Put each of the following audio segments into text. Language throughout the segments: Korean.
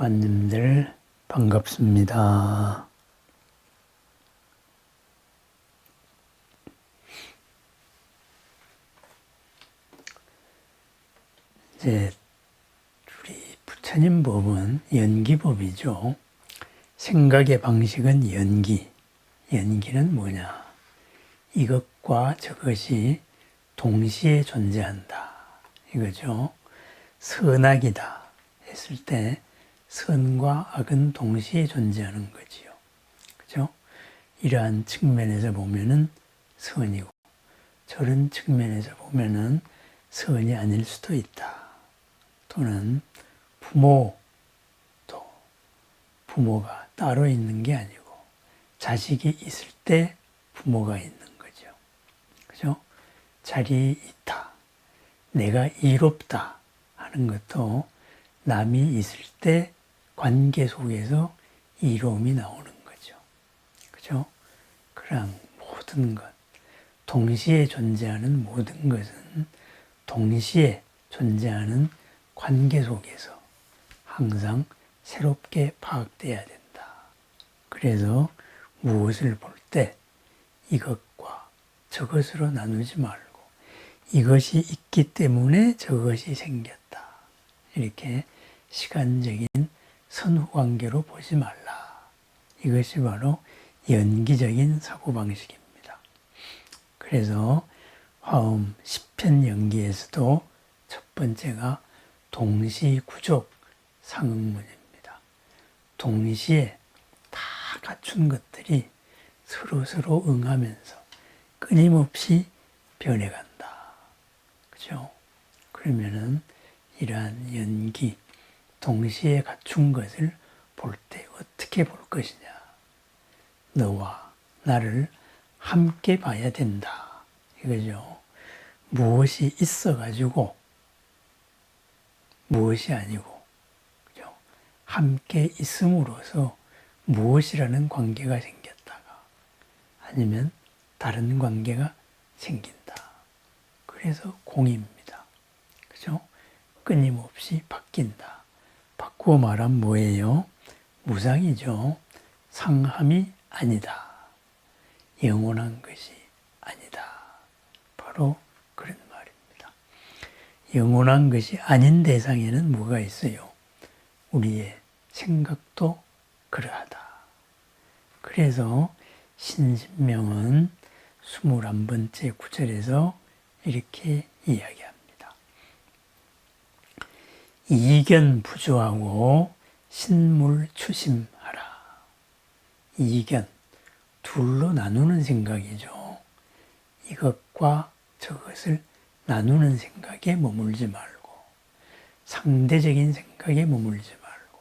관님들 반갑습니다. 이제 우리 부처님 법은 연기법이죠. 생각의 방식은 연기. 연기는 뭐냐? 이것과 저것이 동시에 존재한다. 이거죠. 선악이다 했을 때 선과 악은 동시에 존재하는 거지요. 그죠? 이러한 측면에서 보면은 선이고 저런 측면에서 보면은 선이 아닐 수도 있다. 또는 부모도 부모가 따로 있는 게 아니고 자식이 있을 때 부모가 있는 거죠. 그죠? 자리에 있다. 내가 이롭다 하는 것도 남이 있을 때 관계 속에서 이로움이 나오는 거죠. 그죠? 그런 모든 것, 동시에 존재하는 모든 것은 동시에 존재하는 관계 속에서 항상 새롭게 파악돼야 된다. 그래서 무엇을 볼 때 이것과 저것으로 나누지 말고 이것이 있기 때문에 저것이 생겼다. 이렇게 시간적인 선후관계로 보지 말라. 이것이 바로 연기적인 사고방식입니다. 그래서 화음 10편 연기에서도 첫 번째가 동시구족 상응문입니다. 동시에 다 갖춘 것들이 서로서로 응하면서 끊임없이 변해간다. 그죠? 그러면은 이러한 연기, 동시에 갖춘 것을 볼 때 어떻게 볼 것이냐. 너와 나를 함께 봐야 된다. 이거죠. 무엇이 있어가지고 무엇이 아니고, 그죠? 함께 있음으로써 무엇이라는 관계가 생겼다가 아니면 다른 관계가 생긴다. 그래서 공입니다. 그죠? 끊임없이 바뀐다. 바꾸어 말하면 뭐예요? 무상이죠. 상함이 아니다. 영원한 것이 아니다. 바로 그런 말입니다. 영원한 것이 아닌 대상에는 뭐가 있어요? 우리의 생각도 그러하다. 그래서 신신명은 21번째 구절에서 이렇게 이야기합니다. 이견 부조하고 신물 추심하라. 이견, 둘로 나누는 생각이죠. 이것과 저것을 나누는 생각에 머물지 말고, 상대적인 생각에 머물지 말고,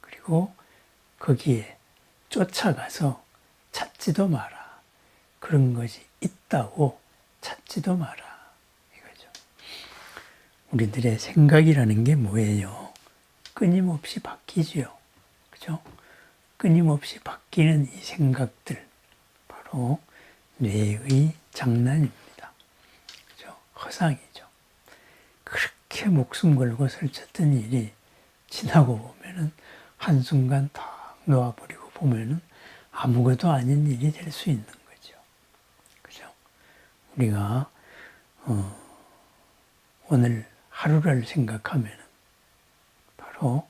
그리고 거기에 쫓아가서 찾지도 마라. 그런 것이 있다고 찾지도 마라. 우리들의 생각이라는 게 뭐예요? 끊임없이 바뀌지요. 그죠? 끊임없이 바뀌는 이 생각들, 바로 뇌의 장난입니다. 그죠? 허상이죠. 그렇게 목숨 걸고 설쳤던 일이 지나고 보면은 한순간 다 놓아버리고 보면은 아무것도 아닌 일이 될 수 있는 거죠. 그죠? 우리가, 어, 오늘 하루를 생각하면 바로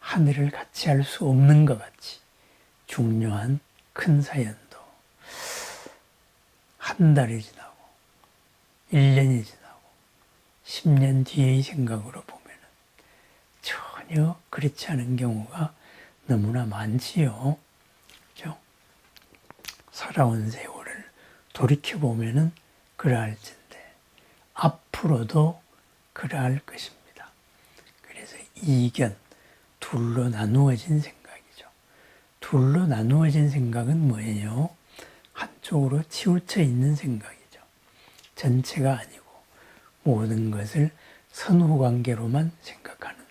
하늘을 같이 할 수 없는 것 같이 중요한 큰 사연도 한 달이 지나고 1년이 지나고 10년 뒤의 생각으로 보면 전혀 그렇지 않은 경우가 너무나 많지요. 그죠? 살아온 세월을 돌이켜보면은 그러할진데 앞으로도 그러할 것입니다. 그래서 이견, 둘로 나누어진 생각이죠. 둘로 나누어진 생각은 뭐예요? 한쪽으로 치우쳐 있는 생각이죠. 전체가 아니고 모든 것을 선후 관계로만 생각하는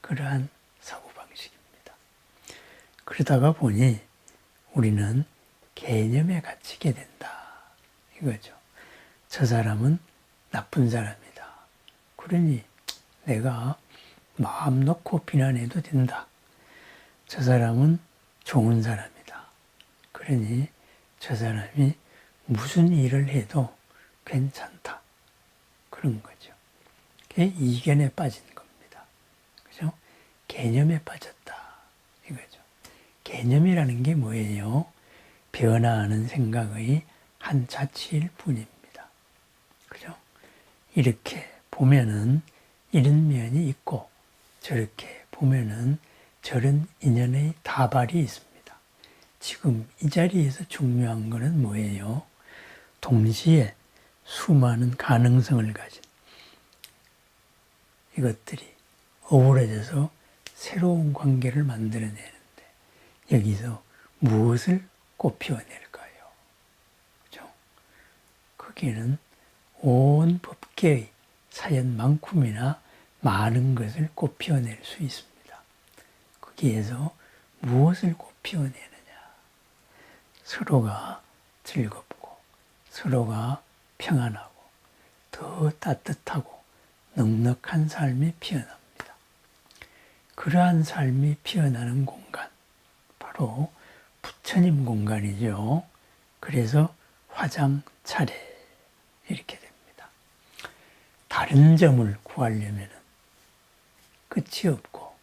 그러한 사고방식입니다. 그러다가 보니 우리는 개념에 갇히게 된다. 이거죠. 저 사람은 나쁜 사람이다. 그러니 내가 마음 놓고 비난해도 된다. 저 사람은 좋은 사람이다. 그러니 저 사람이 무슨 일을 해도 괜찮다. 그런 거죠. 그게 이견에 빠진 겁니다. 그죠? 개념에 빠졌다. 이거죠. 개념이라는 게 뭐예요? 변화하는 생각의 한 자치일 뿐입니다. 그죠? 이렇게 보면은 이런 면이 있고 저렇게 보면은 저런 인연의 다발이 있습니다. 지금 이 자리에서 중요한 것은 뭐예요? 동시에 수많은 가능성을 가진 이것들이 어우러져서 새로운 관계를 만들어내는데 여기서 무엇을 꽃피워낼까요? 그죠? 거기는 온 법계의 사연만큼이나 많은 것을 꽃피워낼 수 있습니다. 거기에서 무엇을 꽃피워내느냐? 서로가 즐겁고 서로가 평안하고 더 따뜻하고 넉넉한 삶이 피어납니다. 그러한 삶이 피어나는 공간, 바로 부처님 공간이죠. 그래서 화장 차례 이렇게 다. 다른 점을 구하려면 끝이 없고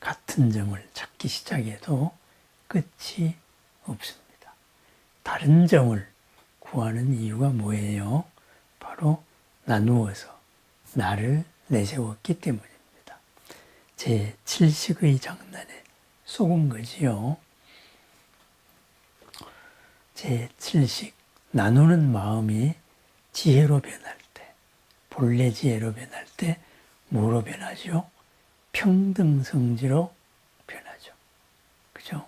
같은 점을 찾기 시작해도 끝이 없습니다. 다른 점을 구하는 이유가 뭐예요? 바로 나누어서 나를 내세웠기 때문입니다. 제 7식의 장난에 속은 거지요. 제 7식 나누는 마음이 지혜로 변할 때, 본래 지혜로 변할 때 뭐로 변하죠? 평등성지로 변하죠. 그죠?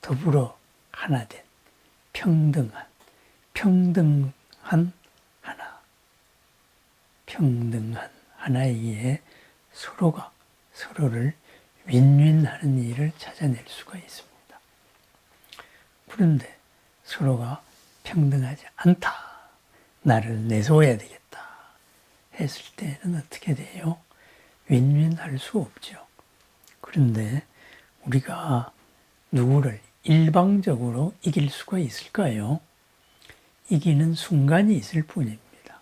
더불어 하나 된 평등한, 평등한 하나, 평등한 하나이기에 서로가 서로를 윈윈하는 일을 찾아낼 수가 있습니다. 그런데 서로가 평등하지 않다. 나를 내세워야 되겠다. 했을 때는 어떻게 돼요? 윈윈할 수 없죠. 그런데 우리가 누구를 일방적으로 이길 수가 있을까요? 이기는 순간이 있을 뿐입니다.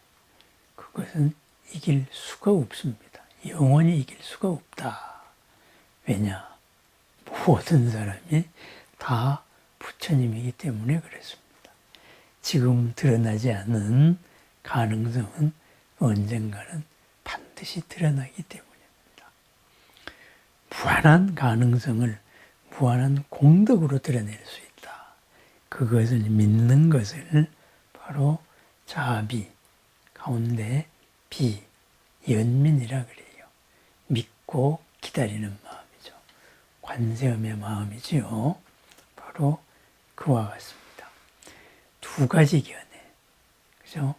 그것은 이길 수가 없습니다. 영원히 이길 수가 없다. 왜냐? 모든 사람이 다 부처님이기 때문에 그렇습니다. 지금 드러나지 않는 가능성은 언젠가는 반드시 드러나기 때문입니다. 무한한 가능성을 무한한 공덕으로 드러낼 수 있다. 그것을 믿는 것을 바로 자비 가운데 비 연민이라 그래요. 믿고 기다리는 마음이죠. 관세음의 마음이지요. 바로 그와 같습니다. 두 가지 견해. 그죠?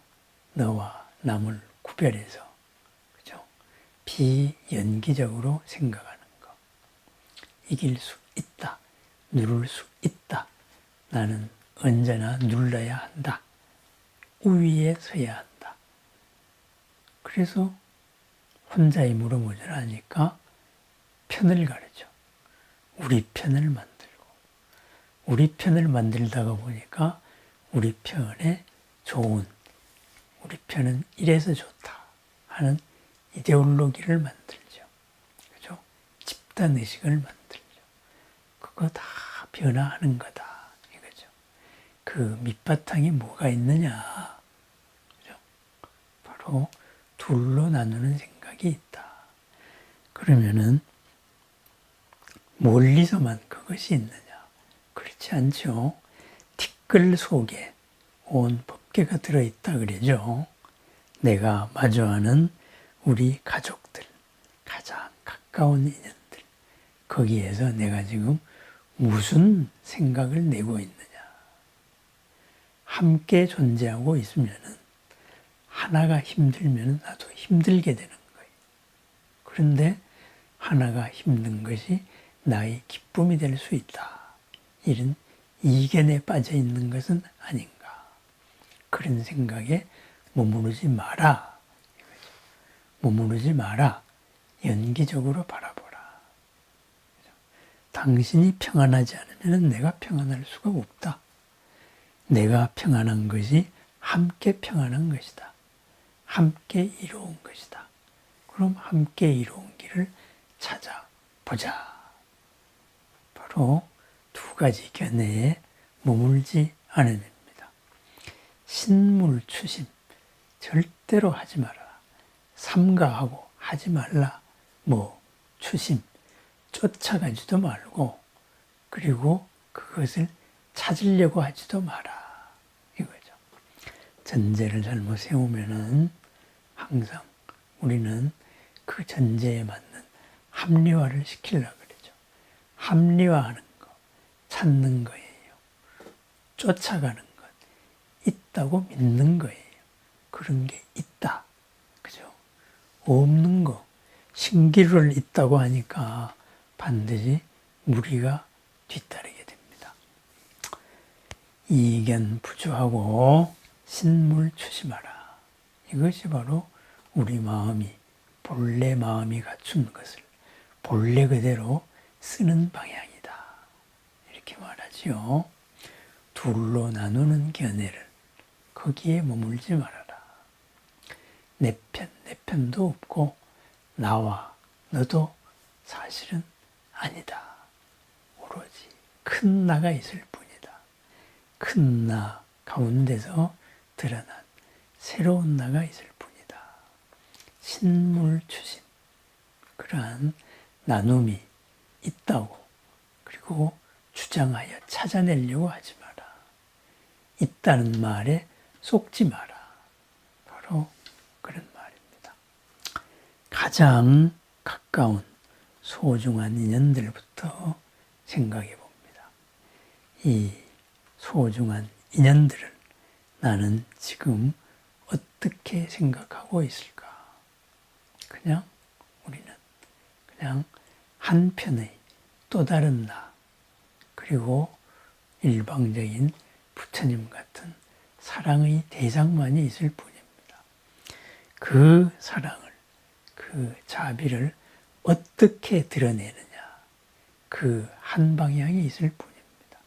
너와 남을 구별해서 그죠? 비연기적으로 생각하는 거. 이길 수 있다. 누를 수 있다. 나는 언제나 눌러야 한다. 우위에 서야 한다. 그래서 혼자의 물어보자하니까 편을 가르쳐. 우리 편을 만들고. 우리 편을 만들다가 보니까 우리 편에 좋은, 우리 편은 이래서 좋다 하는 이데올로기를 만들죠. 그죠? 집단 의식을 만들죠. 그거 다 변화하는 거다. 이거죠. 그 밑바탕에 뭐가 있느냐. 그죠? 바로 둘로 나누는 생각이 있다. 그러면은 멀리서만 그것이 있느냐. 그렇지 않죠. 티끌 속에 온 법 계가 들어있다 그러죠. 내가 마주하는 우리 가족들, 가장 가까운 인연들, 거기에서 내가 지금 무슨 생각을 내고 있느냐. 함께 존재하고 있으면 하나가 힘들면 나도 힘들게 되는 거예요. 그런데 하나가 힘든 것이 나의 기쁨이 될 수 있다. 이런 이견에 빠져 있는 것은 아닌가. 그런 생각에 머무르지 마라. 머무르지 마라. 연기적으로 바라보라. 당신이 평안하지 않으면 내가 평안할 수가 없다. 내가 평안한 것이 함께 평안한 것이다. 함께 이루은 것이다. 그럼 함께 이루은 길을 찾아보자. 바로 두 가지 견해에 머물지 않음입니다. 신물 추심 절대로 하지 마라. 삼가하고 하지 말라. 뭐 추심 쫓아가지도 말고 그리고 그것을 찾으려고 하지도 마라. 이거죠. 전제를 잘못 세우면은 항상 우리는 그 전제에 맞는 합리화를 시키려고 그러죠. 합리화하는 거, 찾는 거예요. 쫓아가는 것, 있다고 믿는 거예요. 그런 게 있다. 그죠? 없는 거, 신기루를 있다고 하니까 반드시 무리가 뒤따르게 됩니다. 이견 부주하고 신물 추심하라. 이것이 바로 우리 마음이 본래 마음이 갖춘 것을 본래 그대로 쓰는 방향이다. 이렇게 말하지요. 둘로 나누는 견해를 거기에 머물지 말아라. 내 편, 내 편도 없고 나와 너도 사실은 아니다. 오로지 큰 나가 있을 뿐이다. 큰 나 가운데서 드러난 새로운 나가 있을 뿐이다. 신물 추심. 그러한 나눔이 있다고 그리고 주장하여 찾아내려고 하지 마라. 있다는 말에 속지 마라. 바로 그런 말입니다. 가장 가까운 소중한 인연들부터 생각해 봅니다. 이 소중한 인연들을 나는 지금 어떻게 생각하고 있을까? 그냥 우리는 그냥 한편의 또 다른 나, 그리고 일방적인 부처님 같은 사랑의 대상만이 있을 뿐입니다. 그 사랑을, 그 자비를 어떻게 드러내느냐. 그 한 방향이 있을 뿐입니다.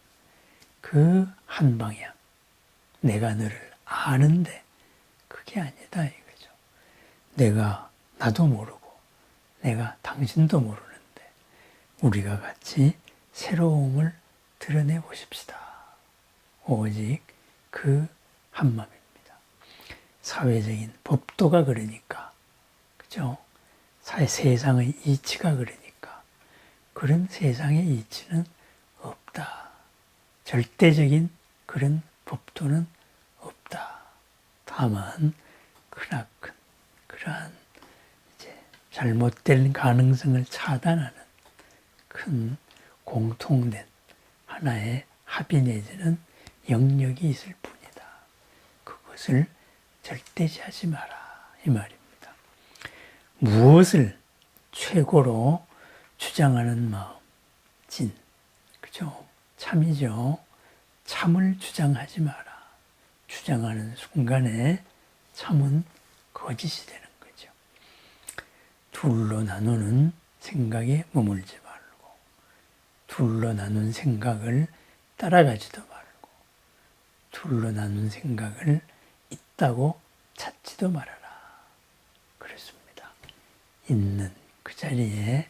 그 한 방향. 내가 너를 아는데 그게 아니다 이거죠. 내가 나도 모르고 내가 당신도 모르는데 우리가 같이 새로움을 드러내 보십시다. 오직 그 한마음입니다. 사회적인 법도가 그러니까 그죠? 사회 세상의 이치가 그러니까 그런 세상의 이치는 없다. 절대적인 그런 법도는 없다. 다만 크나큰 그러한 이제 잘못된 가능성을 차단하는 큰 공통된 하나의 합의 내지는 영역이 있을 것을 절대시하지 마라 이 말입니다. 무엇을 최고로 주장하는 마음, 진, 그죠? 참이죠. 참을 주장하지 마라. 주장하는 순간에 참은 거짓이 되는 거죠. 둘로 나누는 생각에 머물지 말고, 둘로 나눈 생각을 따라가지도 말고, 둘로 나눈 생각을 있다고 찾지도 말아라. 그렇습니다. 있는 그 자리에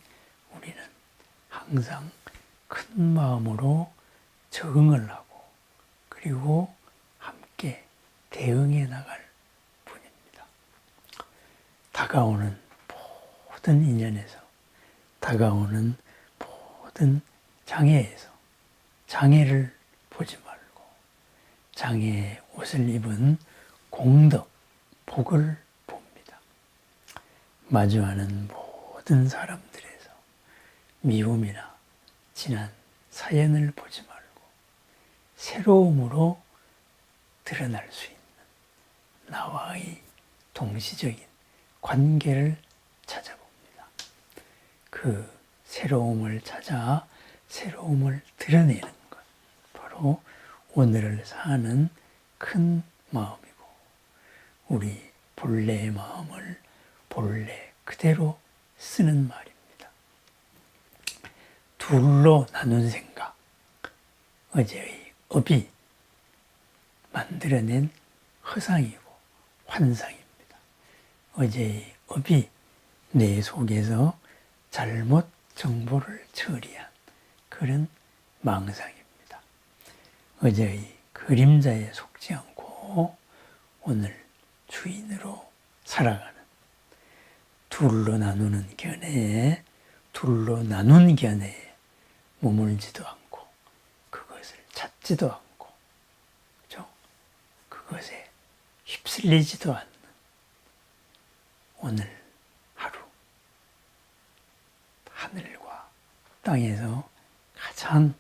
우리는 항상 큰 마음으로 적응을 하고, 그리고 함께 대응해 나갈 뿐입니다. 다가오는 모든 인연에서, 다가오는 모든 장애에서 장애를 보지 말고 장애의 옷을 입은 공덕, 복을 봅니다. 마주하는 모든 사람들에서 미움이나 지난 사연을 보지 말고 새로움으로 드러날 수 있는 나와의 동시적인 관계를 찾아봅니다. 그 새로움을 찾아 새로움을 드러내는 것. 바로 오늘을 사는 큰 마음이고, 우리 본래의 마음을 본래 그대로 쓰는 말입니다. 둘로 나눈 생각. 어제의 업이 만들어낸 허상이고 환상입니다. 어제의 업이 내 속에서 잘못 정보를 처리한 그런 망상입니다. 어제의 그림자에 속지 않고 오늘 주인으로 살아가는 둘로 나누는 견해에 둘로 나눈 견해에 머물지도 않고 그것을 찾지도 않고 그죠? 그것에 휩쓸리지도 않는 오늘 하루 하늘과 땅에서 가장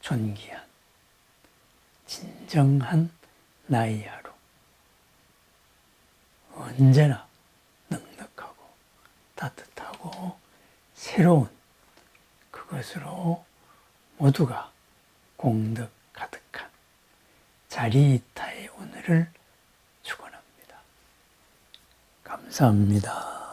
존귀한 진정한 나의 하루 언제나 넉넉하고 따뜻하고 새로운 그것으로 모두가 공덕 가득한 자리이타의 오늘을 축원합니다. 감사합니다.